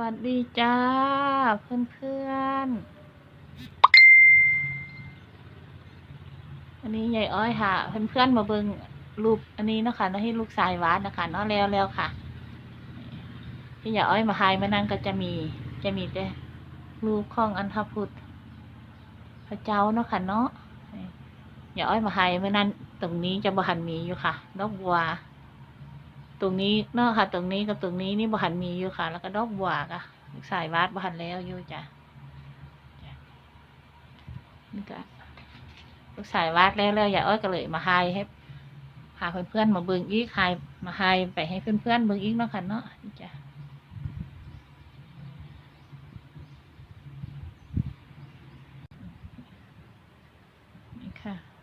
วัสดีจ้า เพื่อนเพื่อนๆวันนี้ยายอ้อยค่ะ เพื่อนเพื่อนๆมาเบิงรูปอันนี้นะคะเนาะให้ลูกชายวาดนะคะเนาะแล้วแล้วค่ะ ที่ยายอ้อยมาหายมานั่งก็จะมี จะมีแต่รูปของอันทพุทธพระเจ้าเนาะค่ะเนาะยายอ้อยมาหายมานั่นตรงนี้จะบหันมีอยู่ค่ะดอกบัว ตรงนี้เนาะค่ะ ตรงนี้กับตรงนี้นี่บหันมีอยู่ค่ะ แล้วก็ดอกบัวค่ะลูกสายวาดบหันแล้วอยู่จ้ะนี่ก็ลูกสายวาดแล้วแล้วยาอ้อยก็เลยมาไฮให้พาเพื่อนๆมาเบิ่งอีกไฮมาไฮไปให้เพื่อนๆเบิ่งอีกเนาะค่ะเนาะจ้ะนี่ค่ะ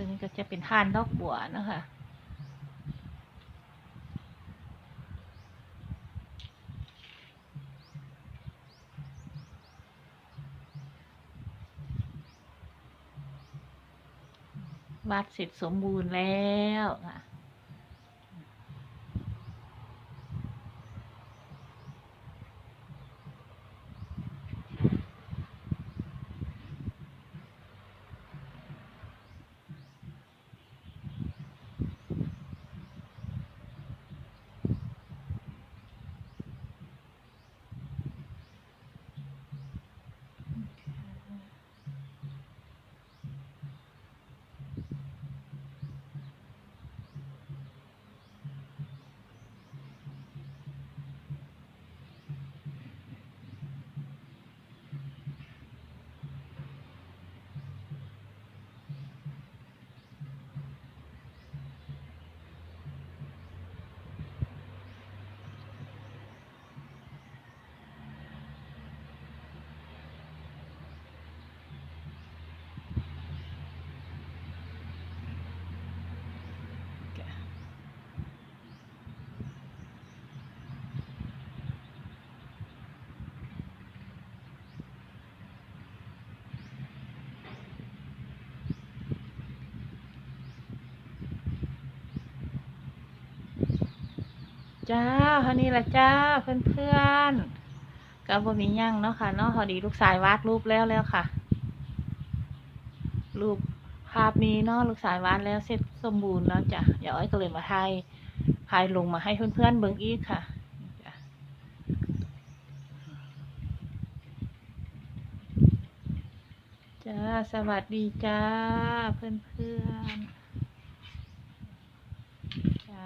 ตัวนี้ก็จะเป็นห่านดอกบัวนะคะวาดเสร็จสมบูรณ์แล้วค่ะ จ้าเท่านี้ละจ้าเพื่อนๆพื่อนก็บมียั่งเนาะค่ะเนาะพอดีลูกสายวาดรูปแล้วแล้วค่ะ รูปภาพมีเนาะลูกสายวาดแล้วเสร็จสมบูรณ์แล้วจ้ะอย่าอ้อยก็เลยมาถ่ายถ่ายลงมาให้เพื่อนเพื่อเบิ้งอีกค่ะจ้าสวัสดีจ้าเพื่อนๆจ้า